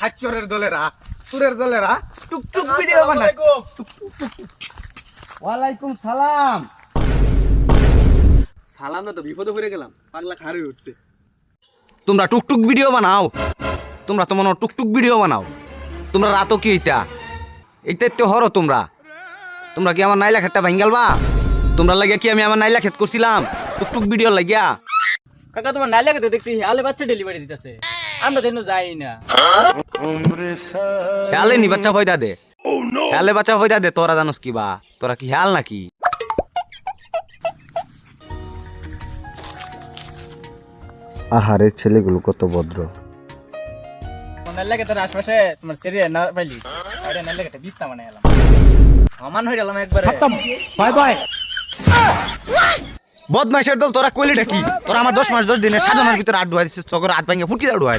খাচ্চরের দলেরা সুরের দলেরা টুকটুক ভিডিও বানায়। ওয়ালাইকুম সালাম। সালাম না তো বিপদে পড়ে গেলাম। পাগলা উঠছে। তোমরা টুকটুক ভিডিও বানাও। তোমরা তো মনে টুকটুক ভিডিও বানাও। তোমরা রাতো কি এইটা? এইটা তো হরো তোমরা। তোমরা কি আমার নাইলা খেতটা ভাঙ্গাল বা তোমরা লাগিয়া কি আমি আমার নাইলা খেত করছিলাম? টুকটুক ভিডিও লাগিয়া। কাকা তোমার নাইলা তো দেখছি আলে বাচ্চা ডেলিভারি দিতেছে। আমরা যাই না। হেয়ালে নি বাচ্চা ফয়দা দে হেয়ালে বাচ্চা ফয়দা দে তোরা জানোস কি বা? তোরা কি হেয়াল নাকি? আহারে ছেলেগুলো কত ভদ্র। তোর আশপাশে তোমার না পাইলিস বিস্তা এলাম সমান হয়ে গেলাম একবারে। বদমাইশের দল তোরা কইলিটা কি? তোরা আমার দশ মাস দশ দিনে সাধনার ভিতরে আট ডুয়াই তোর হাত ভাঙে ফুটি আট ডুয়াই